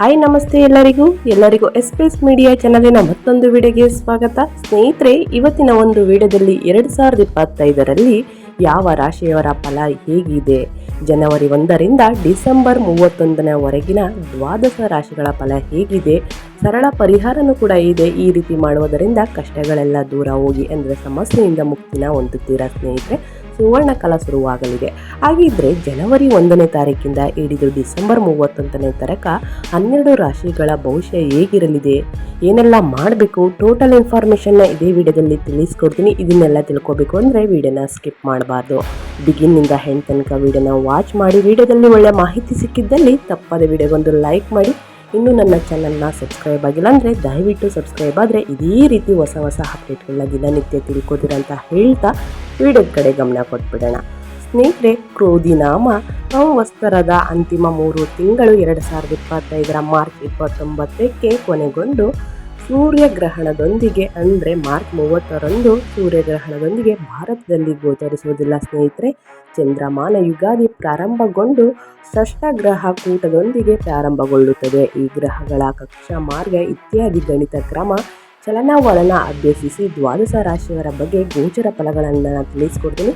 Hi ನಮಸ್ತೆ ಎಲ್ಲರಿಗೂ. ಎಲ್ಲರಿಗೂ ಎಸ್ಪೇಸ್ ಮೀಡಿಯಾ ಚಾನಲಿನ ಮತ್ತೊಂದು ವಿಡಿಯೋಗೆ ಸ್ವಾಗತ. ಸ್ನೇಹಿತರೆ, ಇವತ್ತಿನ ಒಂದು ವಿಡಿಯೋದಲ್ಲಿ ಎರಡು ಸಾವಿರದ ಇಪ್ಪತ್ತೈದರಲ್ಲಿ ಯಾವ ರಾಶಿಯವರ ಫಲ ಹೇಗಿದೆ? ಜನವರಿ ಒಂದರಿಂದ ಡಿಸೆಂಬರ್ ಮೂವತ್ತೊಂದನವರೆಗಿನ ದ್ವಾದಶ ರಾಶಿಗಳ ಫಲ ಹೇಗಿದೆ? ಸರಳ ಪರಿಹಾರನೂ ಕೂಡ ಇದೆ. ಈ ರೀತಿ ಮಾಡುವುದರಿಂದ ಕಷ್ಟಗಳೆಲ್ಲ ದೂರ ಹೋಗಿ ಅಂದರೆ ಸಮಸ್ಯೆಯಿಂದ ಮುಕ್ತಿನ ಹೊಂದುತ್ತೀರಾ ಸ್ನೇಹಿತರೆ? ಸುವರ್ಣ ಕಾಲ ಶುರುವಾಗಲಿದೆ. ಹಾಗಿದ್ರೆ ಜನವರಿ ಒಂದನೇ ತಾರೀಕಿಂದ ಹಿಡಿದು ಡಿಸೆಂಬರ್ ಮೂವತ್ತೊಂದನೇ ತನಕ ಹನ್ನೆರಡು ರಾಶಿಗಳ ಭವಿಷ್ಯ ಹೇಗಿರಲಿದೆ? ಏನೆಲ್ಲ ಮಾಡಬೇಕು? ಟೋಟಲ್ ಇನ್ಫಾರ್ಮೇಷನ್ನ ಇದೇ ವಿಡಿಯೋದಲ್ಲಿ ತಿಳಿಸ್ಕೊಡ್ತೀನಿ. ಇದನ್ನೆಲ್ಲ ತಿಳ್ಕೊಬೇಕು ಅಂದರೆ ವಿಡಿಯೋನ ಸ್ಕಿಪ್ ಮಾಡಬಾರ್ದು. ಬಿಗಿನ್ನಿಂದ ಹೆಣ್ ತನಕ ವಿಡಿಯೋನ ವಾಚ್ ಮಾಡಿ. ವಿಡಿಯೋದಲ್ಲಿ ಒಳ್ಳೆ ಮಾಹಿತಿ ಸಿಕ್ಕಿದ್ದಲ್ಲಿ ತಪ್ಪದ ವಿಡಿಯೋಗೊಂದು ಲೈಕ್ ಮಾಡಿ. ಇನ್ನೂ ನನ್ನ ಚಾನಲ್ನ ಸಬ್ಸ್ಕ್ರೈಬ್ ಆಗಿಲ್ಲ ಅಂದರೆ ದಯವಿಟ್ಟು ಸಬ್ಸ್ಕ್ರೈಬ್ ಆದರೆ ಇದೇ ರೀತಿ ಹೊಸ ಹೊಸ ಅಪ್ಡೇಟ್ಗಳನ್ನ ದಿನನಿತ್ಯ ತಿಳ್ಕೊತೀರಂತ ಹೇಳ್ತಾ ವಿಡಿಯೋದ ಕಡೆ ಗಮನ ಕೊಟ್ಬಿಡೋಣ. ಸ್ನೇಹಿತರೆ ಕ್ರೋಧಿನಾಮ ಸಂವತ್ಸರದ ಅಂತಿಮ ಮೂರು ತಿಂಗಳು ಎರಡು ಸಾವಿರದ ಇಪ್ಪತ್ತೈದರ ಮಾರ್ಚ್ ಇಪ್ಪತ್ತೊಂಬತ್ತಕ್ಕೆ ಕೊನೆಗೊಂಡು ಸೂರ್ಯಗ್ರಹಣದೊಂದಿಗೆ ಅಂದರೆ ಮಾರ್ಚ್ ಮೂವತ್ತರಂದು ಸೂರ್ಯಗ್ರಹಣದೊಂದಿಗೆ ಭಾರತದಲ್ಲಿ ಗೋಚರಿಸುವುದಿಲ್ಲ ಸ್ನೇಹಿತರೆ. ಚಂದ್ರಮಾನ ಯುಗಾದಿ ಪ್ರಾರಂಭಗೊಂಡು ಷಷ್ಠಗ್ರಹ ಕೂಟದೊಂದಿಗೆ ಪ್ರಾರಂಭಗೊಳ್ಳುತ್ತದೆ. ಈ ಗ್ರಹಗಳ ಕಕ್ಷಾ, ಮಾರ್ಗ ಇತ್ಯಾದಿ ಗಣಿತ ಕ್ರಮ, ಚಲನವಲನ ಅಭ್ಯಸಿಸಿ ದ್ವಾದಶ ರಾಶಿಯವರ ಬಗ್ಗೆ ಗೋಚರ ಫಲಗಳನ್ನು ನಾನು ತಿಳಿಸ್ಕೊಡ್ತೀನಿ.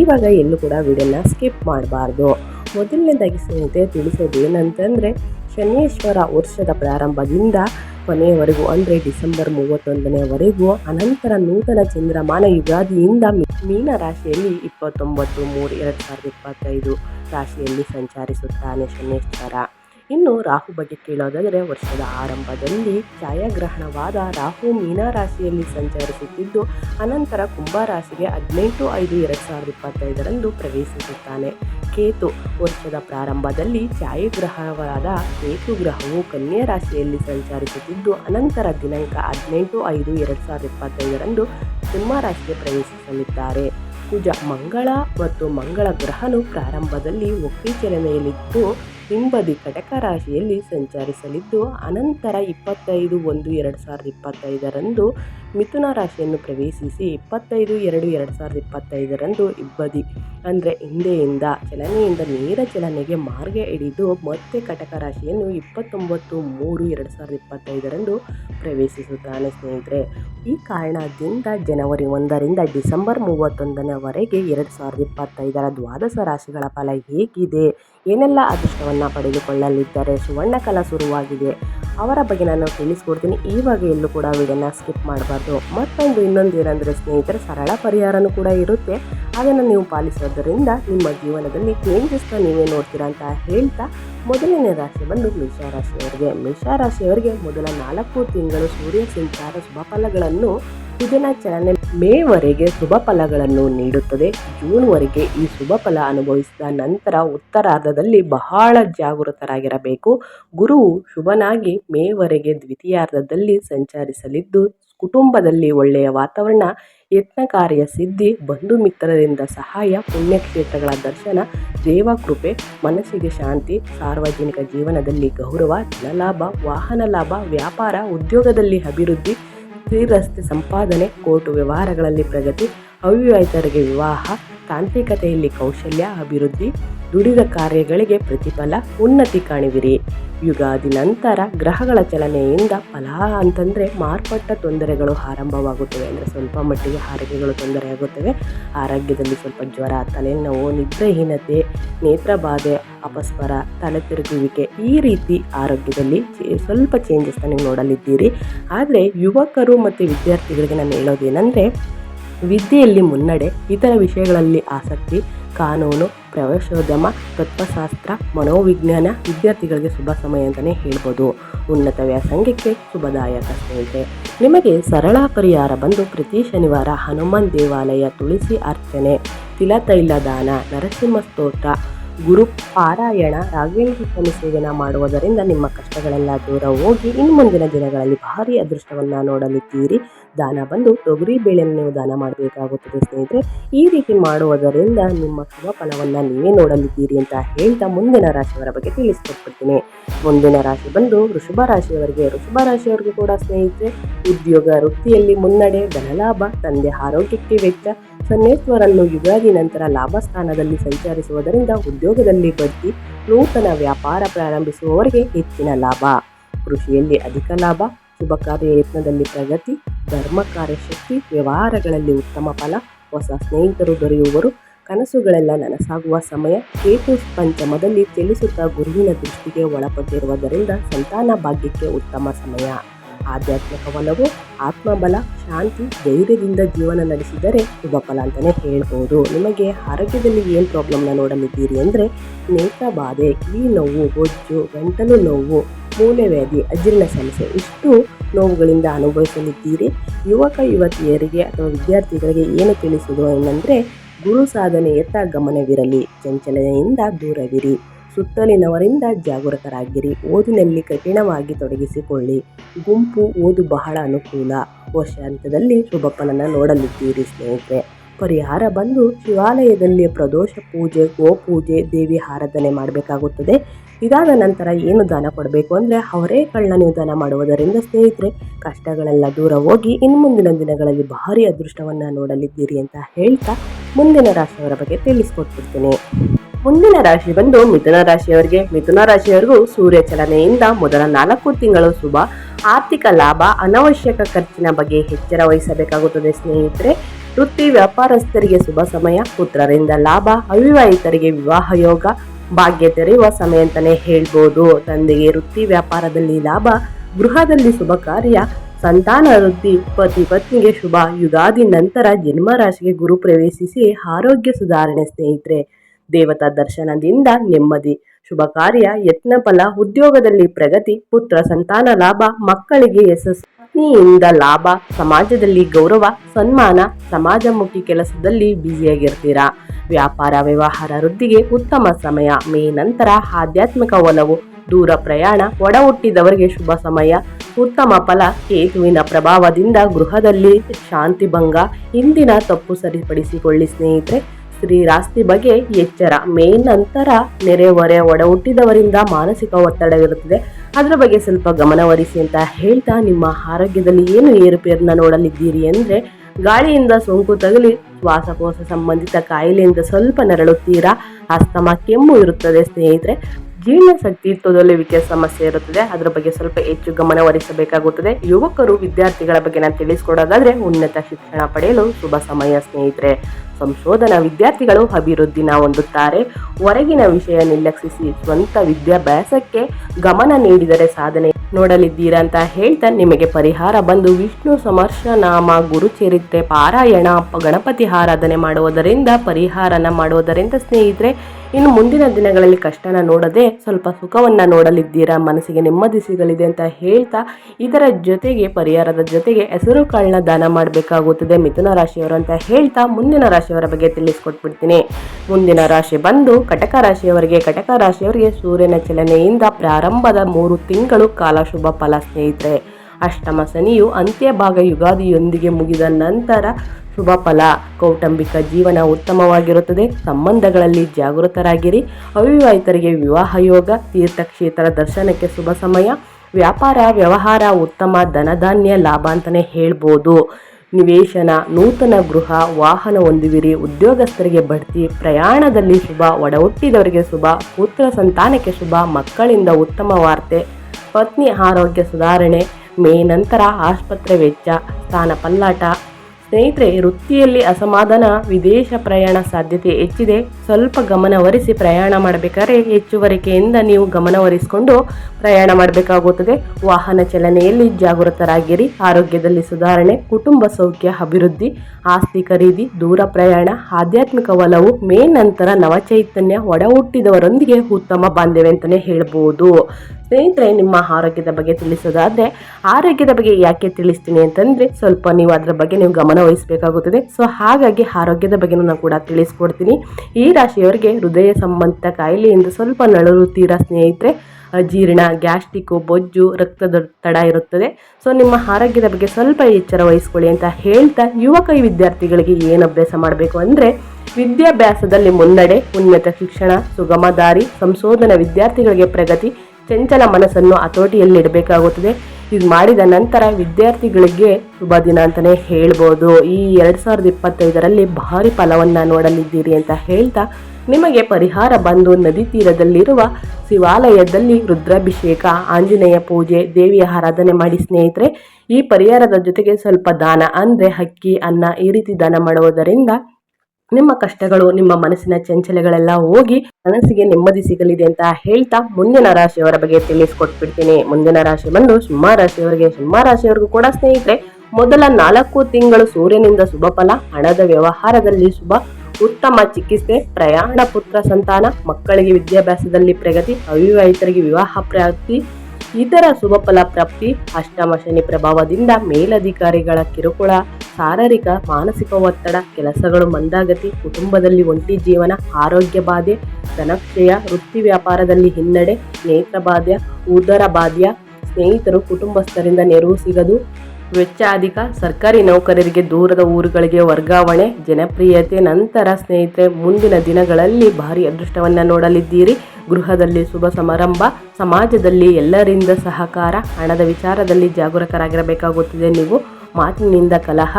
ಇವಾಗ ಎಲ್ಲೂ ಕೂಡ ವಿಡಿಯೋನ ಸ್ಕಿಪ್ ಮಾಡಬಾರ್ದು. ಮೊದಲನೇದಾಗಿ ತಿಳಿಸೋದು ಏನಂತಂದರೆ ಶನೇಶ್ವರ ವರ್ಷದ ಪ್ರಾರಂಭದಿಂದ ಕೊನೆಯವರೆಗೂ ಅಂದರೆ ಡಿಸೆಂಬರ್ ಮೂವತ್ತೊಂದನೆಯವರೆಗೂ ಅನಂತರ ನೂತನ ಚಂದ್ರಮಾನ ಯುಗಾದಿಯಿಂದ ಮೀನ ರಾಶಿಯಲ್ಲಿ ಇಪ್ಪತ್ತೊಂಬತ್ತು, ಮೂರು, ಎರಡು ಸಾವಿರದ ಇಪ್ಪತ್ತೈದು ರಾಶಿಯಲ್ಲಿ ಸಂಚರಿಸುತ್ತಾನೆ ಶನೇಶ್ವರ. ಇನ್ನು ರಾಹು ಬಗ್ಗೆ ಕೇಳೋದಾದರೆ ವರ್ಷದ ಆರಂಭದಲ್ಲಿ ಛಾಯಾಗ್ರಹಣವಾದ ರಾಹು ಮೀನ ರಾಶಿಯಲ್ಲಿ ಸಂಚರಿಸುತ್ತಿದ್ದು, ಅನಂತರ ಕುಂಭ ರಾಶಿಗೆ ಹದಿನೆಂಟು, ಐದು, ಎರಡು ಸಾವಿರದ ಇಪ್ಪತ್ತೈದರಂದು ಪ್ರವೇಶಿಸುತ್ತಾನೆ. ಕೇತು ವರ್ಷದ ಪ್ರಾರಂಭದಲ್ಲಿ ಛಾಯಾಗ್ರಹಣವಾದ ಕೇತು ಗ್ರಹವು ಕನ್ಯಾ ರಾಶಿಯಲ್ಲಿ ಸಂಚರಿಸುತ್ತಿದ್ದು, ಅನಂತರ ದಿನಾಂಕ ಹದಿನೆಂಟು, ಐದು, ಎರಡು ಸಾವಿರದ ಇಪ್ಪತ್ತೈದರಂದು ಸಿಂಹ ರಾಶಿಗೆ ಪ್ರವೇಶಿಸಲಿದ್ದಾರೆ. ಕುಜ ಮಂಗಳ ಮತ್ತು ಮಂಗಳ ಗ್ರಹನು ಪ್ರಾರಂಭದಲ್ಲಿ ಒಕ್ಕಿಚಲನೆಯಲ್ಲಿದ್ದು ಹಿಂಬದಿ ಕಟಕ ರಾಶಿಯಲ್ಲಿ ಸಂಚರಿಸಲಿದ್ದು, ಅನಂತರ ಇಪ್ಪತ್ತೈದು ಒಂದು ಎರಡು ಸಾವಿರದ ಇಪ್ಪತ್ತೈದರಂದು ಮಿಥುನ ರಾಶಿಯನ್ನು ಪ್ರವೇಶಿಸಿ ಇಪ್ಪತ್ತೈದು ಎರಡು ಎರಡು ಸಾವಿರದ ಇಪ್ಪತ್ತೈದರಂದು ಇಬ್ಬದಿ, ಅಂದರೆ ಹಿಂದೆಯಿಂದ ಚಲನೆಯಿಂದ ನೇರ ಚಲನೆಗೆ ಮಾರ್ಗ ಹಿಡಿದು ಮತ್ತೆ ಕಟಕ ರಾಶಿಯನ್ನು ಇಪ್ಪತ್ತೊಂಬತ್ತು ಮೂರು ಎರಡು ಸಾವಿರದ ಇಪ್ಪತ್ತೈದರಂದು ಪ್ರವೇಶಿಸುತ್ತಾನೆ ಸ್ನೇಹಿತರೆ. ಈ ಕಾರಣದಿಂದ ಜನವರಿ ಒಂದರಿಂದ ಡಿಸೆಂಬರ್ ಮೂವತ್ತೊಂದರವರೆಗೆ ಎರಡು ಸಾವಿರದ ಇಪ್ಪತ್ತೈದರ ದ್ವಾದಶ ರಾಶಿಗಳ ಫಲ ಹೇಗಿದೆ? ಏನೆಲ್ಲ ಅದೃಷ್ಟವನ್ನು ಪಡೆದುಕೊಳ್ಳಲಿದ್ದಾರೆ? ಸುವರ್ಣ ಕಲ ಶುರುವಾಗಿದೆ. ಅವರ ಬಗ್ಗೆ ನಾನು ತಿಳಿಸ್ಕೊಡ್ತೀನಿ. ಇವಾಗ ಎಲ್ಲೂ ಕೂಡ ವಿಡಿಯೋನ ಸ್ಕಿಪ್ ಮಾಡಬಾರ್ದು. ಮತ್ತೊಂದು ಇನ್ನೊಂದು ಏನಂದರೆ ಸ್ನೇಹಿತರೆ, ಸರಳ ಪರಿಹಾರನೂ ಕೂಡ ಇರುತ್ತೆ. ಅದನ್ನು ನೀವು ಪಾಲಿಸೋದರಿಂದ ನಿಮ್ಮ ಜೀವನದಲ್ಲಿ ಚೇಂಜಸ್ನ ನೀವೇ ನೋಡ್ತೀರಾ ಅಂತ ಹೇಳ್ತಾ, ಮೊದಲನೇ ರಾಶಿ ಬಂದು ಮೇಷರಾಶಿಯವರಿಗೆ ಮೇಷರಾಶಿಯವರಿಗೆ ಮೊದಲ ನಾಲ್ಕು ತಿಂಗಳು ಸೂರ್ಯ ಸಂಚಾರ, ಶುಭ ಫಲಗಳನ್ನು ಕುಜನ ಚಲನೆ ಮೇವರೆಗೆ ಶುಭ ಫಲಗಳನ್ನು ನೀಡುತ್ತದೆ. ಜೂನ್ವರೆಗೆ ಈ ಶುಭ ಫಲ ಅನುಭವಿಸಿದ ನಂತರ ಉತ್ತರಾರ್ಧದಲ್ಲಿ ಬಹಳ ಜಾಗೃತರಾಗಿರಬೇಕು. ಗುರುವು ಶುಭನಾಗಿ ಮೇವರೆಗೆ ದ್ವಿತೀಯಾರ್ಧದಲ್ಲಿ ಸಂಚರಿಸಲಿದ್ದು, ಕುಟುಂಬದಲ್ಲಿ ಒಳ್ಳೆಯ ವಾತಾವರಣ ಯತ್ನ ಕಾರ್ಯ ಸಿದ್ಧಿ, ಬಂಧು ಮಿತ್ರರಿಂದ ಸಹಾಯ, ಪುಣ್ಯಕ್ಷೇತ್ರಗಳ ದರ್ಶನ, ದೇವಕೃಪೆ, ಮನಸ್ಸಿಗೆ ಶಾಂತಿ, ಸಾರ್ವಜನಿಕ ಜೀವನದಲ್ಲಿ ಗೌರವ, ಧನಲಾಭ, ವಾಹನ ಲಾಭ, ವ್ಯಾಪಾರ, ಉದ್ಯೋಗದಲ್ಲಿ ಅಭಿವೃದ್ಧಿ ಸ್ಥಿರಸ್ತಿ ಸಂಪಾದನೆ, ಕೋರ್ಟು ವ್ಯವಹಾರಗಳಲ್ಲಿ ಪ್ರಗತಿ ಅವಿವಾಹಿತರಿಗೆ ವಿವಾಹ, ತಾಂತ್ರಿಕತೆಯಲ್ಲಿ ಕೌಶಲ್ಯ, ಅಭಿವೃದ್ಧಿ, ದುಡಿದ ಕಾರ್ಯಗಳಿಗೆ ಪ್ರತಿಫಲ, ಉನ್ನತಿ ಕಾಣುವಿರಿ. ಯುಗಾದಿ ನಂತರ ಗ್ರಹಗಳ ಚಲನೆಯಿಂದ ಫಲ ಅಂತಂದರೆ ಮಾರ್ಪಟ್ಟ ತೊಂದರೆಗಳು ಆರಂಭವಾಗುತ್ತವೆ. ಅಂದರೆ ಸ್ವಲ್ಪ ಮಟ್ಟಿಗೆ ಆರೋಗ್ಯಗಳು ತೊಂದರೆಯಾಗುತ್ತವೆ ಆರೋಗ್ಯದಲ್ಲಿ ಸ್ವಲ್ಪ ಜ್ವರ, ತಲೆನೋವು, ನಿದ್ರೆಹೀನತೆ, ನೇತ್ರಬಾಧೆ ಅಪಸ್ವರ ತಲೆ ತಿರುಗುವಿಕೆ ಈ ರೀತಿ ಆರೋಗ್ಯದಲ್ಲಿ ಸ್ವಲ್ಪ ಚೇಂಜಸ್ ನೀವು ನೋಡಲಿದ್ದೀರಿ. ಆದರೆ ಯುವಕರು ಮತ್ತು ವಿದ್ಯಾರ್ಥಿಗಳಿಗೆ ನಾನು ಹೇಳೋದೇನೆಂದರೆ ವಿದ್ಯೆಯಲ್ಲಿ ಮುನ್ನಡೆ, ಇತರ ವಿಷಯಗಳಲ್ಲಿ ಆಸಕ್ತಿ, ಕಾನೂನು, ಪ್ರವೇಶೋದ್ಯಮ, ತತ್ವಶಾಸ್ತ್ರ, ಮನೋವಿಜ್ಞಾನ ವಿದ್ಯಾರ್ಥಿಗಳಿಗೆ ಶುಭ ಸಮಯ ಅಂತಲೇ ಹೇಳ್ಬೋದು. ಉನ್ನತ ವ್ಯಾಸಂಗಕ್ಕೆ ಶುಭದಾಯಕ ಸ್ನೇಹಿತರೆ ನಿಮಗೆ ಸರಳ ಪರಿಹಾರ ಬಂದು ಪ್ರತಿ ಶನಿವಾರ ಹನುಮಾನ್ ದೇವಾಲಯ ತುಳಸಿ ಅರ್ಚನೆ, ತಿಲತೈಲ ದಾನ, ನರಸಿಂಹ ಸ್ತೋತ್ರ ಗುರು ಪಾರಾಯಣ ರಾಘವೇಂದ್ರ ಸ್ವಾಮಿ ಸೇವನ ಮಾಡುವುದರಿಂದ ನಿಮ್ಮ ಕಷ್ಟಗಳೆಲ್ಲ ದೂರ ಹೋಗಿ ಇನ್ನು ಮುಂದಿನ ದಿನಗಳಲ್ಲಿ ಭಾರಿ ಅದೃಷ್ಟವನ್ನು ನೋಡಲಿದ್ದೀರಿ. ದಾನ ಬಂದು ತೊಗರಿ ಬೇಳೆಯನ್ನು ನೀವು ದಾನ ಮಾಡಬೇಕಾಗುತ್ತದೆ ಸ್ನೇಹಿತರೆ. ಈ ರೀತಿ ಮಾಡುವುದರಿಂದ ನಿಮ್ಮ ಶುಭ ಫಲವನ್ನು ನೀವೇ ನೋಡಲಿದ್ದೀರಿ ಅಂತ ಹೇಳ್ತಾ ಮುಂದಿನ ರಾಶಿಯವರ ಬಗ್ಗೆ ತಿಳಿಸ್ಕೊಟ್ಬಿಡ್ತೀನಿ. ಮುಂದಿನ ರಾಶಿ ಬಂದು ವೃಷಭ ರಾಶಿಯವರಿಗೆ, ವೃಷಭ ರಾಶಿಯವರಿಗೂ ಕೂಡ ಸ್ನೇಹಿತರೆ, ಉದ್ಯೋಗ ವೃತ್ತಿಯಲ್ಲಿ ಮುನ್ನಡೆ, ಧನಲಾಭ, ತಂದೆ ಆರೋಗ್ಯಕ್ಕೆ ವೆಚ್ಚ ಸನ್ನೇಶ್ವರನ್ನು ಯುಗಾದಿ ನಂತರ ಲಾಭ ಸ್ಥಾನದಲ್ಲಿ ಸಂಚರಿಸುವುದರಿಂದ ಉದ್ಯೋಗದಲ್ಲಿ ಬಡ್ತಿ, ನೂತನ ವ್ಯಾಪಾರ ಪ್ರಾರಂಭಿಸುವವರಿಗೆ ಹೆಚ್ಚಿನ ಲಾಭ. ಕೃಷಿಯಲ್ಲಿ ಅಧಿಕ ಲಾಭ ಶುಭ ಕಾರ್ಯ ಯತ್ನದಲ್ಲಿ ಪ್ರಗತಿ, ಧರ್ಮ ಕಾರ್ಯಶಕ್ತಿ, ವ್ಯವಹಾರಗಳಲ್ಲಿ ಉತ್ತಮ ಫಲ, ಹೊಸ ಸ್ನೇಹಿತರು ದೊರೆಯುವರು, ಕನಸುಗಳೆಲ್ಲ ನನಸಾಗುವ ಸಮಯ, ಕೇತು ಪಂಚಮದಲ್ಲಿ ಚಲಿಸುತ್ತಾ ಗುರುವಿನ ದೃಷ್ಟಿಗೆ ಒಳಪಟ್ಟಿರುವುದರಿಂದ ಸಂತಾನ ಭಾಗ್ಯಕ್ಕೆ ಉತ್ತಮ ಸಮಯ. ಆಧ್ಯಾತ್ಮಿಕ ಒಲವು ಆತ್ಮಬಲ, ಶಾಂತಿ, ಧೈರ್ಯದಿಂದ ಜೀವನ ನಡೆಸಿದರೆ ಶುಭ ಫಲ ಅಂತಲೇ ಹೇಳ್ಬೋದು. ನಿಮಗೆ ಆರೋಗ್ಯದಲ್ಲಿ ಏನು ಪ್ರಾಬ್ಲಮ್ನ ನೋಡಲಿದ್ದೀರಿ ಅಂದರೆ ನೇತ್ರ ಬಾಧೆ ಈ ನೋವು, ಗೊಜ್ಜು, ಗಂಟಲು ನೋವು ಮೂಳೆವ್ಯಾಧಿ ಅಜೀರ್ಣ ಸಮಸ್ಯೆ, ಇಷ್ಟು ನೋವುಗಳಿಂದ ಅನುಭವಿಸಲಿದ್ದೀರಿ. ಯುವಕ, ಯುವತಿಯರಿಗೆ ಅಥವಾ ವಿದ್ಯಾರ್ಥಿಗಳಿಗೆ ಏನು ತಿಳಿಸುವುದು ಏನಂದರೆ, ಗುರು ಸಾಧನೆಯತ್ತ ಗಮನವಿರಲಿ ಚಂಚಲನೆಯಿಂದ ದೂರವಿರಿ. ಸುತ್ತಲಿನವರಿಂದ ಜಾಗೃತರಾಗಿರಿ. ಓದಿನಲ್ಲಿ ಕಠಿಣವಾಗಿ ತೊಡಗಿಸಿಕೊಳ್ಳಿ. ಗುಂಪು ಓದು ಬಹಳ ಅನುಕೂಲ. ವರ್ಷಾಂತ್ಯದಲ್ಲಿ ಶುಭ ಫಲನ ನೋಡಲಿದ್ದೀರಿ ಸ್ನೇಹಿತರೆ. ಪರಿಹಾರ ಬಂದು ಶಿವಾಲಯದಲ್ಲಿ ಪ್ರದೋಷ ಪೂಜೆ, ಗೋಪೂಜೆ, ದೇವಿ ಆರಾಧನೆ ಮಾಡಬೇಕಾಗುತ್ತದೆ. ಇದಾದ ನಂತರ ಏನು ದಾನ ಕೊಡಬೇಕು ಅಂದರೆ ಅವರೇ ಕಳ್ಳ ನೀವು ದಾನ ಮಾಡುವುದರಿಂದ ಸ್ನೇಹಿತರೆ, ಕಷ್ಟಗಳೆಲ್ಲ ದೂರ ಹೋಗಿ ಇನ್ನು ಮುಂದಿನ ದಿನಗಳಲ್ಲಿ ಭಾರಿ ಅದೃಷ್ಟವನ್ನು ನೋಡಲಿದ್ದೀರಿ ಅಂತ ಹೇಳ್ತಾ ಮುಂದಿನ ರಾಶಿಯವರ ಬಗ್ಗೆ ತಿಳಿಸ್ಕೊಟ್ಬಿಡ್ತೀನಿ. ಮುಂದಿನ ರಾಶಿ ಬಂದು ಮಿಥುನ ರಾಶಿಯವರಿಗೆ. ಮಿಥುನ ರಾಶಿಯವರಿಗೂ ಸೂರ್ಯ ಚಲನೆಯಿಂದ ಮೊದಲ ನಾಲ್ಕು ತಿಂಗಳು ಶುಭ. ಆರ್ಥಿಕ ಲಾಭ, ಅನವಶ್ಯಕ ಖರ್ಚಿನ ಬಗ್ಗೆ ಎಚ್ಚರ ವಹಿಸಬೇಕಾಗುತ್ತದೆ ಸ್ನೇಹಿತರೆ. ವೃತ್ತಿ ವ್ಯಾಪಾರಸ್ಥರಿಗೆ ಶುಭ ಸಮಯ, ಪುತ್ರರಿಂದ ಲಾಭ, ಅವಿವಾಹಿತರಿಗೆ ವಿವಾಹ ಯೋಗ. ಭಾಗ್ಯ ತೆರೆಯುವ ಸಮಯ ಅಂತಲೇ ಹೇಳ್ಬೋದು. ತಂದೆಗೆ ವೃತ್ತಿ ವ್ಯಾಪಾರದಲ್ಲಿ ಲಾಭ, ಗೃಹದಲ್ಲಿ ಶುಭ ಕಾರ್ಯ. ಸಂತಾನ ವೃದ್ಧಿ ಪತಿ ಪತ್ನಿಗೆ ಶುಭ. ಯುಗಾದಿ ನಂತರ ಜನ್ಮರಾಶಿಗೆ ಗುರು ಪ್ರವೇಶಿಸಿ ಆರೋಗ್ಯ ಸುಧಾರಣೆ ಸ್ನೇಹಿತರೆ. ದೇವತಾ ದರ್ಶನದಿಂದ ನೆಮ್ಮದಿ. ಶುಭ ಕಾರ್ಯ, ಯತ್ನ ಫಲ, ಉದ್ಯೋಗದಲ್ಲಿ ಪ್ರಗತಿ, ಪುತ್ರ ಸಂತಾನ ಲಾಭ, ಮಕ್ಕಳಿಗೆ ಯಶಸ್ಸು. ಪತ್ನಿಯಿಂದ ಲಾಭ, ಸಮಾಜದಲ್ಲಿ ಗೌರವ, ಸನ್ಮಾನ ಸಮಾಜಮುಖಿ ಕೆಲಸದಲ್ಲಿ ಬ್ಯುಸಿಯಾಗಿರ್ತೀರಾ? ವ್ಯಾಪಾರ ವ್ಯವಹಾರ ವೃದ್ಧಿಗೆ ಉತ್ತಮ ಸಮಯ. ಮೇ ನಂತರ ಆಧ್ಯಾತ್ಮಿಕ ಒಲವು, ದೂರ ಪ್ರಯಾಣ, ಒಡ ಹುಟ್ಟಿದವರಿಗೆ ಶುಭ ಸಮಯ. ಉತ್ತಮ ಫಲ, ಕೇತುವಿನ ಪ್ರಭಾವದಿಂದ ಗೃಹದಲ್ಲಿ ಶಾಂತಿ ಭಂಗ. ಇಂದಿನ ತಪ್ಪು ಸರಿಪಡಿಸಿಕೊಳ್ಳಿ ಸ್ನೇಹಿತರೆ. ಸ್ತ್ರೀರಾಸ್ತಿ ಬಗ್ಗೆ ಎಚ್ಚರ. ಮೇ ನಂತರ ನೆರೆಹೊರೆ ಒಡ ಹುಟ್ಟಿದವರಿಂದ ಮಾನಸಿಕ ಒತ್ತಡವಿರುತ್ತದೆ. ಅದರ ಬಗ್ಗೆ ಸ್ವಲ್ಪ ಗಮನವರಿಸಿ ಅಂತ ಹೇಳ್ತಾ ನಿಮ್ಮ ಆರೋಗ್ಯದಲ್ಲಿ ಏನು ಏರುಪೇರನ್ನ ನೋಡಲಿದ್ದೀರಿ ಅಂದರೆ ಗಾಳಿಯಿಂದ ಸೋಂಕು ತಗಲಿ ಶ್ವಾಸಕೋಶ ಸಂಬಂಧಿತ ಕಾಯಿಲೆಯಿಂದ ಸ್ವಲ್ಪ ನರಳುತ್ತೀರಾ? ಅಸ್ತಮ ಕೆಮ್ಮು ಇರುತ್ತದೆ ಸ್ನೇಹಿತರೆ. ಜೀರ್ಣಶಕ್ತಿ ತೊದಲುವಿಕೆ ಸಮಸ್ಯೆ ಇರುತ್ತದೆ. ಅದರ ಬಗ್ಗೆ ಸ್ವಲ್ಪ ಹೆಚ್ಚು ಗಮನ ಹರಿಸಬೇಕಾಗುತ್ತದೆ ಯುವಕರು ವಿದ್ಯಾರ್ಥಿಗಳ ಬಗ್ಗೆ ನಾನು ತಿಳಿಸಿಕೊಡೋದಾದ್ರೆ ಉನ್ನತ ಶಿಕ್ಷಣ ಪಡೆಯಲು ಶುಭ ಸಮಯ, ಸ್ನೇಹಿತರೆ. ಸಂಶೋಧನಾ ವಿದ್ಯಾರ್ಥಿಗಳು ಅಭಿವೃದ್ಧಿನ ಹೊಂದುತ್ತಾರೆ. ಹೊರಗಿನ ವಿಷಯ ನಿರ್ಲಕ್ಷಿಸಿ ಸ್ವಂತ ವಿದ್ಯಾಭ್ಯಾಸಕ್ಕೆ ಗಮನ ನೀಡಿದರೆ ಸಾಧನೆ ನೋಡಲಿದ್ದೀರಾ ಅಂತ ಹೇಳ್ತಾ ನಿಮಗೆ ಪರಿಹಾರ ಬಂದು ವಿಷ್ಣು ಸಮರ್ಶನಾಮ ಗುರುಚರಿತ್ರೆ ಪಾರಾಯಣ, ಗಣಪತಿ ಆರಾಧನೆ ಮಾಡುವುದರಿಂದ, ಪರಿಹಾರನ ಮಾಡುವುದರಿಂದ, ಸ್ನೇಹಿತರೆ ಇನ್ನು ಮುಂದಿನ ದಿನಗಳಲ್ಲಿ ಕಷ್ಟನ ನೋಡದೆ ಸ್ವಲ್ಪ ಸುಖವನ್ನ ನೋಡಲಿದ್ದೀರಾ? ಮನಸ್ಸಿಗೆ ನೆಮ್ಮದಿ ಸಿಗಲಿದೆ ಅಂತ ಹೇಳ್ತಾ ಇದರ ಜೊತೆಗೆ, ಪರಿಹಾರದ ಜೊತೆಗೆ ಹೆಸರು ಕಾಳನ್ನ ದಾನ ಮಾಡಬೇಕಾಗುತ್ತದೆ ಮಿಥುನ ರಾಶಿಯವರು ಅಂತ ಹೇಳ್ತಾ ಮುಂದಿನ ರಾಶಿಯವರ ಬಗ್ಗೆ ತಿಳಿಸ್ಕೊಟ್ಬಿಡ್ತೀನಿ. ಮುಂದಿನ ರಾಶಿ ಬಂದು ಕಟಕ ರಾಶಿಯವರಿಗೆ ಕಟಕ ರಾಶಿಯವರಿಗೆ ಸೂರ್ಯನ ಚಲನೆಯಿಂದ ಪ್ರಾರಂಭದ ಮೂರು ತಿಂಗಳು ಕಾಲ ಶುಭ ಫಲ ಸ್ನೇಹಿತರೆ. ಅಷ್ಟಮ ಶನಿಯು ಅಂತ್ಯಭಾಗ ಯುಗಾದಿಯೊಂದಿಗೆ ಮುಗಿದ ನಂತರ ಶುಭ ಫಲ ಕೌಟುಂಬಿಕ ಜೀವನ ಉತ್ತಮವಾಗಿರುತ್ತದೆ. ಸಂಬಂಧಗಳಲ್ಲಿ ಜಾಗೃತರಾಗಿರಿ. ಅವಿವಾಹಿತರಿಗೆ ವಿವಾಹ ಯೋಗ, ತೀರ್ಥಕ್ಷೇತ್ರ ದರ್ಶನಕ್ಕೆ ಶುಭ ಸಮಯ. ವ್ಯಾಪಾರ, ವ್ಯವಹಾರ ಉತ್ತಮ, ಧನಧಾನ್ಯ, ಲಾಭ ಅಂತಲೇ ಹೇಳ್ಬೋದು. ನಿವೇಶನ, ನೂತನ ಗೃಹ, ವಾಹನ ಹೊಂದುವಿರಿ. ಉದ್ಯೋಗಸ್ಥರಿಗೆ ಬಡ್ತಿ, ಪ್ರಯಾಣದಲ್ಲಿ ಶುಭ ಒಡ ಹುಟ್ಟಿದವರಿಗೆ ಶುಭ, ಪುತ್ರ ಸಂತಾನಕ್ಕೆ ಶುಭ, ಮಕ್ಕಳಿಂದ ಉತ್ತಮ ವಾರ್ತೆ, ಪತ್ನಿ ಆರೋಗ್ಯ ಸುಧಾರಣೆ, ಮೇ ನಂತರ ಆಸ್ಪತ್ರೆ ವೆಚ್ಚ, ಸ್ಥಾನ ಪಲ್ಲಾಟ. ಸ್ನೇಹಿತರೆ, ವೃತ್ತಿಯಲ್ಲಿ ಅಸಮಾಧಾನ ವಿದೇಶ ಪ್ರಯಾಣ ಸಾಧ್ಯತೆ ಹೆಚ್ಚಿದೆ. ಸ್ವಲ್ಪ ಗಮನವರಿಸಿ ಪ್ರಯಾಣ ಮಾಡಬೇಕಾದ್ರೆ ಹೆಚ್ಚುವರಿಕೆಯಿಂದ ನೀವು ಗಮನವರಿಸಿಕೊಂಡು ಪ್ರಯಾಣ ಮಾಡಬೇಕಾಗುತ್ತದೆ. ವಾಹನ ಚಲನೆಯಲ್ಲಿ ಜಾಗೃತರಾಗಿರಿ. ಆರೋಗ್ಯದಲ್ಲಿ ಸುಧಾರಣೆ, ಕುಟುಂಬ ಸೌಖ್ಯ ಅಭಿವೃದ್ಧಿ ಆಸ್ತಿ ಖರೀದಿ ದೂರ ಪ್ರಯಾಣ, ಆಧ್ಯಾತ್ಮಿಕ ಒಲವು, ಮೇ ನಂತರ ನವಚೈತನ್ಯ ಒಡಹುಟ್ಟಿದವರೊಂದಿಗೆ ಉತ್ತಮ ಬಾಂಧವ್ಯ ಅಂತಲೇ ಹೇಳ್ಬೋದು. ಸ್ನೇಹಿತರೆ ನಿಮ್ಮ ಆರೋಗ್ಯದ ಬಗ್ಗೆ ತಿಳಿಸೋದಾದ್ರೆ, ಆರೋಗ್ಯದ ಬಗ್ಗೆ ಯಾಕೆ ತಿಳಿಸ್ತೀನಿ ಅಂತಂದ್ರೆ, ಸ್ವಲ್ಪ ನೀವು ಅದರ ಬಗ್ಗೆ ನೀವು ಗಮನ ವಹಿಸಬೇಕಾಗುತ್ತದೆ. ಸೊ ಹಾಗಾಗಿ ಆರೋಗ್ಯದ ಬಗ್ಗೆ ನಾನು ಕೂಡ ತಿಳಿಸ್ಕೊಡ್ತೀನಿ. ಈ ರಾಶಿಯವರಿಗೆ ಹೃದಯ ಸಂಬಂಧಿತ ಕಾಯಿಲೆಯಿಂದ ಸ್ವಲ್ಪ ನಳರುತ್ತೀರಾ ಸ್ನೇಹಿತರೆ ಜೀರ್ಣ ಗ್ಯಾಸ್ಟ್ರಿಕ್ಕು ಬೊಜ್ಜು ರಕ್ತದ ತಡ ಇರುತ್ತದೆ. ಸೊ ನಿಮ್ಮ ಆರೋಗ್ಯದ ಬಗ್ಗೆ ಸ್ವಲ್ಪ ಎಚ್ಚರ ವಹಿಸ್ಕೊಳ್ಳಿ ಅಂತ ಹೇಳ್ತಾ, ಯುವಕ ವಿದ್ಯಾರ್ಥಿಗಳಿಗೆ ಏನು ಅಭ್ಯಾಸ ಮಾಡಬೇಕು ಅಂದರೆ, ವಿದ್ಯಾಭ್ಯಾಸದಲ್ಲಿ ಮುನ್ನಡೆ, ಉನ್ನತ ಶಿಕ್ಷಣ, ಸುಗಮ ದಾರಿ, ಸಂಶೋಧನಾ ವಿದ್ಯಾರ್ಥಿಗಳಿಗೆ ಪ್ರಗತಿ ಚಂಚಲ ಮನಸ್ಸನ್ನು ಹತೋಟಿಯಲ್ಲಿಡಬೇಕಾಗುತ್ತದೆ ಇದು ಮಾಡಿದ ನಂತರ ವಿದ್ಯಾರ್ಥಿಗಳಿಗೆ ಶುಭ ದಿನ ಅಂತಲೇ ಹೇಳ್ಬೋದು. ಈ ಎರಡು ಸಾವಿರದ ಇಪ್ಪತ್ತೈದರಲ್ಲಿ ಭಾರಿ ಫಲವನ್ನು ನೋಡಲಿದ್ದೀರಿ ಅಂತ ಹೇಳ್ತಾ ನಿಮಗೆ ಪರಿಹಾರ ಬಂದು ನದಿ ತೀರದಲ್ಲಿರುವ ಶಿವಾಲಯದಲ್ಲಿ ರುದ್ರಾಭಿಷೇಕ, ಆಂಜನೇಯ ಪೂಜೆ, ದೇವಿಯ ಆರಾಧನೆ ಮಾಡಿ ಸ್ನೇಹಿತರೆ, ಈ ಪರಿಹಾರದ ಜೊತೆಗೆ ಸ್ವಲ್ಪ ದಾನ ಅಂದರೆ ಹಕ್ಕಿ ಅನ್ನ ಈ ರೀತಿ ದಾನ ಮಾಡುವುದರಿಂದ ನಿಮ್ಮ ಕಷ್ಟಗಳು, ನಿಮ್ಮ ಮನಸ್ಸಿನ ಚಂಚಲೆಗಳೆಲ್ಲ ಹೋಗಿ ಮನಸ್ಸಿಗೆ ನೆಮ್ಮದಿ ಸಿಗಲಿದೆ ಅಂತ ಹೇಳ್ತಾ ಮುಂದಿನ ರಾಶಿಯವರ ಬಗ್ಗೆ ತಿಳಿಸ್ಕೊಟ್ಬಿಡ್ತೀನಿ. ಮುಂದಿನ ರಾಶಿ ಬಂದು ಸಿಂಹ ರಾಶಿಯವರಿಗೆ ಸಿಂಹ ರಾಶಿಯವರಿಗೂ ಕೂಡ ಸ್ನೇಹಿತರೆ, ಮೊದಲ ನಾಲ್ಕು ತಿಂಗಳು ಸೂರ್ಯನಿಂದ ಶುಭ ಫಲ, ಹಣದ ವ್ಯವಹಾರದಲ್ಲಿ ಶುಭ, ಉತ್ತಮ ಚಿಕಿತ್ಸೆ, ಪ್ರಯಾಣ ಪುತ್ರ ಸಂತಾನ, ಮಕ್ಕಳಿಗೆ ವಿದ್ಯಾಭ್ಯಾಸದಲ್ಲಿ ಪ್ರಗತಿ, ಅವಿವಾಹಿತರಿಗೆ ವಿವಾಹ ಪ್ರಾಪ್ತಿ, ಇತರ ಶುಭ ಫಲ ಪ್ರಾಪ್ತಿ, ಅಷ್ಟಮ ಶನಿ ಪ್ರಭಾವದಿಂದ ಮೇಲಧಿಕಾರಿಗಳ ಕಿರುಕುಳ ಶಾರೀರಿಕ, ಮಾನಸಿಕ ಒತ್ತಡ, ಕೆಲಸಗಳು ಮಂದಾಗತಿ, ಕುಟುಂಬದಲ್ಲಿ ಒಂಟಿ ಜೀವನ, ಆರೋಗ್ಯ ಬಾಧೆ, ಧನಕ್ಷಯ, ವೃತ್ತಿ ವ್ಯಾಪಾರದಲ್ಲಿ ಹಿನ್ನಡೆ ನೇತ್ರ ಬಾಧ್ಯ ಉದರ ಬಾಧ್ಯ ಸ್ನೇಹಿತರು ಕುಟುಂಬಸ್ಥರಿಂದ ನೆರವು ಸಿಗದು ವೆಚ್ಚ ಅಧಿಕ ಸರ್ಕಾರಿ ನೌಕರರಿಗೆ ದೂರದ ಊರುಗಳಿಗೆ ವರ್ಗಾವಣೆ, ಜನಪ್ರಿಯತೆ, ನಂತರ ಸ್ನೇಹಿತರೆ, ಮುಂದಿನ ದಿನಗಳಲ್ಲಿ ಭಾರಿ ಅದೃಷ್ಟವನ್ನು ನೋಡಲಿದ್ದೀರಿ. ಗೃಹದಲ್ಲಿ ಶುಭ ಸಮಾರಂಭ, ಸಮಾಜದಲ್ಲಿ ಎಲ್ಲರಿಂದ ಸಹಕಾರ, ಹಣದ ವಿಚಾರದಲ್ಲಿ ಜಾಗರೂಕರಾಗಿರಬೇಕಾಗುತ್ತದೆ. ನೀವು ಮಾತಿನಿಂದ ಕಲಹ,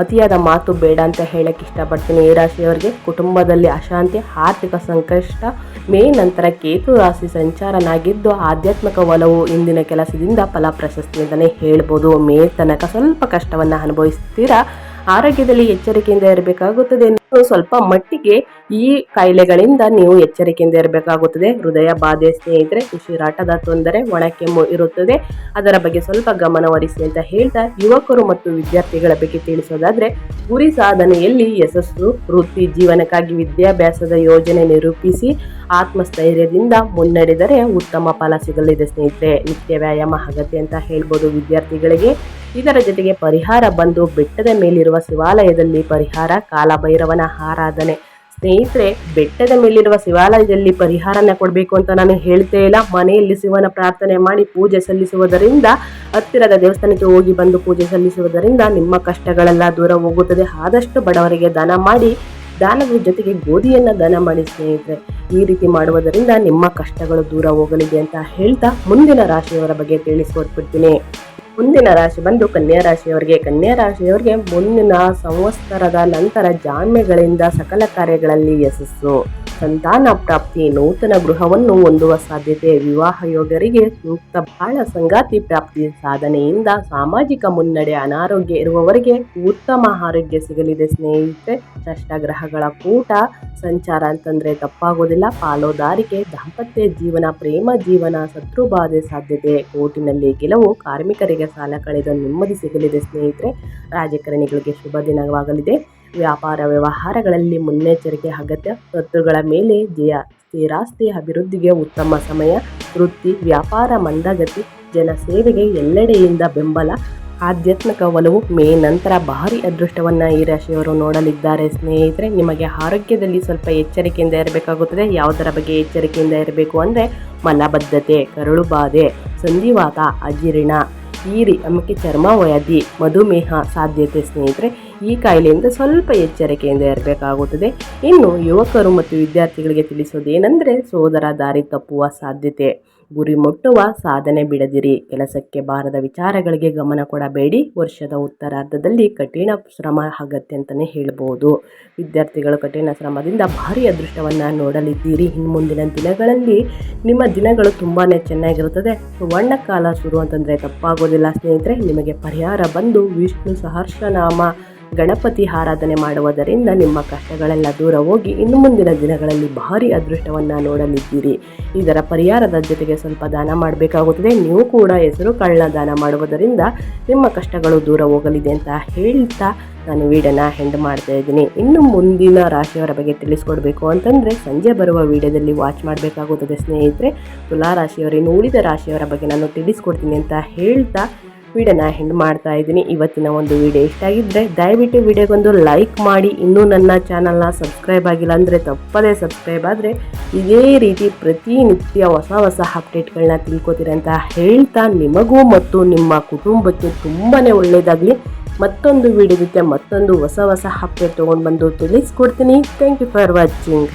ಅತಿಯಾದ ಮಾತು ಬೇಡ ಅಂತ ಹೇಳಕ್ಕೆ ಇಷ್ಟಪಡ್ತೀನಿ. ಈ ರಾಶಿಯವರಿಗೆ ಕುಟುಂಬದಲ್ಲಿ ಅಶಾಂತಿ, ಆರ್ಥಿಕ ಸಂಕಷ್ಟ, ಮೇ ನಂತರ ಕೇತು ರಾಶಿ ಸಂಚಾರನಾಗಿದ್ದು, ಆಧ್ಯಾತ್ಮಿಕ ಒಲವು ಇಂದಿನ ಕೆಲಸದಿಂದ ಫಲ ಪ್ರಶಸ್ತಿ ಅಂತಲೇ ಹೇಳ್ಬೋದು. ಮೇ ತನಕ ಸ್ವಲ್ಪ ಕಷ್ಟವನ್ನು ಅನುಭವಿಸ್ತೀರಾ? ಆರೋಗ್ಯದಲ್ಲಿ ಎಚ್ಚರಿಕೆಯಿಂದ ಇರಬೇಕಾಗುತ್ತದೆ. ಸ್ವಲ್ಪ ಮಟ್ಟಿಗೆ ಈ ಕಾಯಿಲೆಗಳಿಂದ ನೀವು ಎಚ್ಚರಿಕೆಯಿಂದ ಇರಬೇಕಾಗುತ್ತದೆ. ಹೃದಯ, ಬಾಧೆ, ಸ್ನೇಹಿತರೆ, ಉಸಿರಾಟದ ತೊಂದರೆ ಒಣಕೆಮ್ಮು ಇರುತ್ತದೆ. ಅದರ ಬಗ್ಗೆ ಸ್ವಲ್ಪ ಗಮನವರಿಸಿ ಅಂತ ಹೇಳ್ತಾ, ಯುವಕರು ಮತ್ತು ವಿದ್ಯಾರ್ಥಿಗಳ ಬಗ್ಗೆ ತಿಳಿಸೋದಾದ್ರೆ, ಗುರಿ ಸಾಧನೆಯಲ್ಲಿ ಯಶಸ್ಸು, ವೃತ್ತಿ ಜೀವನಕ್ಕಾಗಿ ವಿದ್ಯಾಭ್ಯಾಸದ ಯೋಜನೆ ನಿರೂಪಿಸಿ, ಆತ್ಮಸ್ಥೈರ್ಯದಿಂದ ಮುನ್ನಡೆದರೆ ಉತ್ತಮ ಫಲ ಸಿಗಲಿದೆ ಸ್ನೇಹಿತರೆ. ನಿತ್ಯ ವ್ಯಾಯಾಮ ಅಗತ್ಯ ಅಂತ ಹೇಳ್ಬೋದು ವಿದ್ಯಾರ್ಥಿಗಳಿಗೆ. ಇದರ ಜೊತೆಗೆ ಪರಿಹಾರ ಬಂದು ಬೆಟ್ಟದ ಮೇಲಿರುವ ಶಿವಾಲಯದಲ್ಲಿ ಪರಿಹಾರ, ಕಾಲಭೈರವನ ಆರಾಧನೆ. ಸ್ನೇಹಿತರೆ, ಬೆಟ್ಟದ ಮೇಲಿರುವ ಶಿವಾಲಯದಲ್ಲಿ ಪರಿಹಾರನ ಕೊಡಬೇಕು ಅಂತ ನಾನು ಹೇಳ್ತೇ ಇಲ್ಲ. ಮನೆಯಲ್ಲಿ ಶಿವನ ಪ್ರಾರ್ಥನೆ ಮಾಡಿ ಪೂಜೆ ಸಲ್ಲಿಸುವುದರಿಂದ, ಹತ್ತಿರದ ದೇವಸ್ಥಾನಕ್ಕೆ ಹೋಗಿ ಬಂದು ಪೂಜೆ ಸಲ್ಲಿಸುವುದರಿಂದ ನಿಮ್ಮ ಕಷ್ಟಗಳೆಲ್ಲ ದೂರ ಹೋಗುತ್ತದೆ. ಆದಷ್ಟು ಬಡವರಿಗೆ ದಾನ ಮಾಡಿ, ದಾನದ ಜೊತೆಗೆ ಗೋಧಿಯನ್ನು ದಾನ ಮಾಡಿ ಸ್ನೇಹಿತರೆ. ಈ ರೀತಿ ಮಾಡುವುದರಿಂದ ನಿಮ್ಮ ಕಷ್ಟಗಳು ದೂರ ಹೋಗಲಿದೆ ಅಂತ ಹೇಳ್ತಾ ಮುಂದಿನ ರಾಶಿಯವರ ಬಗ್ಗೆ ತಿಳಿಸ್ಕೊಟ್ಬಿಡ್ತೀನಿ. ಮುಂದಿನ ರಾಶಿ ಬಂದು ಕನ್ಯಾ ರಾಶಿಯವರಿಗೆ. ಕನ್ಯಾ ರಾಶಿಯವರಿಗೆ ಮುಂದಿನ ಸಂವತ್ಸರದ ನಂತರ ಜಾಣ್ಮೆಗಳಿಂದ ಸಕಲ ಕಾರ್ಯಗಳಲ್ಲಿ ಯಶಸ್ಸು. ಸಂತಾನ ಪ್ರಾಪ್ತಿ ನೂತನ ಗೃಹವನ್ನು ಹೊಂದುವ ಸಾಧ್ಯತೆ, ವಿವಾಹ ಯೋಗರಿಗೆ ಸೂಕ್ತ ಬಾಳ ಸಂಗಾತಿ ಪ್ರಾಪ್ತಿ ಸಾಧನೆಯಿಂದ ಸಾಮಾಜಿಕ ಮುನ್ನಡೆ, ಅನಾರೋಗ್ಯ ಇರುವವರಿಗೆ ಉತ್ತಮ ಆರೋಗ್ಯ ಸಿಗಲಿದೆ. ಸ್ನೇಹಿತರೆ, ಷಷ್ಠಗ್ರಹಗಳ ಕೂಟ ಸಂಚಾರ ಅಂತಂದ್ರೆ ತಪ್ಪಾಗೋದಿಲ್ಲ. ಪಾಲೋದಾರಿಕೆ, ದಾಂಪತ್ಯ ಜೀವನ, ಪ್ರೇಮ ಜೀವನ ಶತ್ರುಬಾಧೆ ಸಾಧ್ಯತೆ. ಕೋಟಿನಲ್ಲಿ ಕೆಲವು ಕಾರ್ಮಿಕರಿಗೆ ಸಾಲ ಕಳೆದ ನೆಮ್ಮದಿ ಸಿಗಲಿದೆ. ಸ್ನೇಹಿತರೆ, ರಾಜಕಾರಣಿಗಳಿಗೆ ಶುಭ ದಿನವಾಗಲಿದೆ. ವ್ಯಾಪಾರ ವ್ಯವಹಾರಗಳಲ್ಲಿ ಮುನ್ನೆಚ್ಚರಿಕೆ ಅಗತ್ಯ. ಸ್ವತ್ತುಗಳ ಮೇಲೆ ಜಯ, ಸ್ಥಿರಾಸ್ತಿ, ಅಭಿವೃದ್ಧಿಗೆ ಉತ್ತಮ ಸಮಯ, ವೃತ್ತಿ, ವ್ಯಾಪಾರ, ಮಂದಗತಿ ಜನ ಸೇವೆಗೆ ಎಲ್ಲೆಡೆಯಿಂದ ಬೆಂಬಲ. ಆಧ್ಯಾತ್ಮಿಕ ಒಲವು ಮೇ ನಂತರ ಭಾರಿ ಅದೃಷ್ಟವನ್ನು ಈ ರಾಶಿಯವರು ನೋಡಲಿದ್ದಾರೆ. ಸ್ನೇಹಿತರೆ, ನಿಮಗೆ ಆರೋಗ್ಯದಲ್ಲಿ ಸ್ವಲ್ಪ ಎಚ್ಚರಿಕೆಯಿಂದ ಇರಬೇಕಾಗುತ್ತದೆ. ಯಾವುದರ ಬಗ್ಗೆ ಎಚ್ಚರಿಕೆಯಿಂದ ಇರಬೇಕು ಅಂದರೆ ಮಲಬದ್ಧತೆ ಕರಳು ಬಾಧೆ ಸಂಧಿವಾತ, ಅಜೀರ್ಣ. ಈರಿ ನಮಗೆ ಚರ್ಮ ವ್ಯಾಧಿ ಮಧುಮೇಹ ಸಾಧ್ಯತೆ ಸ್ನೇಹಿತರೆ, ಈ ಕಾಯಿಲೆಯಿಂದ ಸ್ವಲ್ಪ ಎಚ್ಚರಿಕೆಯಿಂದ ಇರಬೇಕಾಗುತ್ತದೆ. ಇನ್ನು ಯುವಕರು ಮತ್ತು ವಿದ್ಯಾರ್ಥಿಗಳಿಗೆ ತಿಳಿಸೋದೇನೆಂದರೆ ಸೋದರ ದಾರಿ ತಪ್ಪುವ ಸಾಧ್ಯತೆ. ಗುರಿ ಮುಟ್ಟುವ ಸಾಧನೆ ಬಿಡದಿರಿ. ಕೆಲಸಕ್ಕೆ ಬಾರದ ವಿಚಾರಗಳಿಗೆ ಗಮನ ಕೊಡಬೇಡಿ. ವರ್ಷದ ಉತ್ತರಾರ್ಧದಲ್ಲಿ ಕಠಿಣ ಶ್ರಮ ಅಗತ್ಯ ಅಂತಲೇ ಹೇಳ್ಬೋದು. ವಿದ್ಯಾರ್ಥಿಗಳು ಕಠಿಣ ಶ್ರಮದಿಂದ ಭಾರಿ ಅದೃಷ್ಟವನ್ನು ನೋಡಲಿದ್ದೀರಿ. ಇನ್ನು ಮುಂದಿನ ದಿನಗಳಲ್ಲಿ ನಿಮ್ಮ ದಿನಗಳು ತುಂಬಾ ಚೆನ್ನಾಗಿರುತ್ತದೆ. ಕಾಲ ಶುರು ಅಂತಂದರೆ ತಪ್ಪಾಗೋದಿಲ್ಲ ಸ್ನೇಹಿತರೆ. ನಿಮಗೆ ಪರಿಹಾರ ಬಂದು ವಿಷ್ಣು ಸಹರ್ಷನಾಮ ಗಣಪತಿ ಆರಾಧನೆ ಮಾಡುವುದರಿಂದ ನಿಮ್ಮ ಕಷ್ಟಗಳೆಲ್ಲ ದೂರ ಹೋಗಿ ಇನ್ನು ಮುಂದಿನ ದಿನಗಳಲ್ಲಿ ಭಾರಿ ಅದೃಷ್ಟವನ್ನು ನೋಡಲಿದ್ದೀರಿ. ಇದರ ಪರಿಹಾರದ ಜೊತೆಗೆ ಸ್ವಲ್ಪ ದಾನ ಮಾಡಬೇಕಾಗುತ್ತದೆ. ನೀವು ಕೂಡ ಹೆಸರು ಕಳ್ಳ ದಾನ ಮಾಡುವುದರಿಂದ ನಿಮ್ಮ ಕಷ್ಟಗಳು ದೂರ ಹೋಗಲಿದೆ ಅಂತ ಹೇಳ್ತಾ ನಾನು ವೀಡಿಯೋನ ಹೆಂಡ್ ಮಾಡ್ತಾ ಇದ್ದೀನಿ. ಇನ್ನು ಮುಂದಿನ ರಾಶಿಯವರ ಬಗ್ಗೆ ತಿಳಿಸ್ಕೊಡ್ಬೇಕು ಅಂತಂದರೆ ಸಂಜೆ ಬರುವ ವಿಡಿಯೋದಲ್ಲಿ ವಾಚ್ ಮಾಡಬೇಕಾಗುತ್ತದೆ ಸ್ನೇಹಿತರೆ. ತುಲಾ ರಾಶಿಯವರು ಇನ್ನು ಉಳಿದ ರಾಶಿಯವರ ಬಗ್ಗೆ ನಾನು ತಿಳಿಸ್ಕೊಡ್ತೀನಿ ಅಂತ ಹೇಳ್ತಾ ವಿಡಿಯೋನ ಹೆಂಡ್ ಮಾಡ್ತಾ ಇದ್ದೀನಿ. ಇವತ್ತಿನ ಒಂದು ವಿಡಿಯೋ ಇಷ್ಟ ಆಗಿದ್ದರೆ ದಯವಿಟ್ಟು ವಿಡಿಯೋಗೊಂದು ಲೈಕ್ ಮಾಡಿ. ಇನ್ನೂ ನನ್ನ ಚಾನಲ್ನ ಸಬ್ಸ್ಕ್ರೈಬ್ ಆಗಿಲ್ಲ ಅಂದರೆ ತಪ್ಪದೇ ಸಬ್ಸ್ಕ್ರೈಬ್ ಆದರೆ ಇದೇ ರೀತಿ ಪ್ರತಿನಿತ್ಯ ಹೊಸ ಹೊಸ ಅಪ್ಡೇಟ್ಗಳನ್ನ ತಿಳ್ಕೊತೀರ ಅಂತ ಹೇಳ್ತಾ ನಿಮಗೂ ಮತ್ತು ನಿಮ್ಮ ಕುಟುಂಬಕ್ಕೆ ತುಂಬಾ ಒಳ್ಳೆಯದಾಗಲಿ ಮತ್ತೊಂದು ವಿಡಿಯೋ ಜೊತೆ ಮತ್ತೊಂದು ಹೊಸ ಹೊಸ ಅಪ್ಡೇಟ್ ತೊಗೊಂಡು ಬಂದು ತಿಳಿಸ್ಕೊಡ್ತೀನಿ. Thank you for watching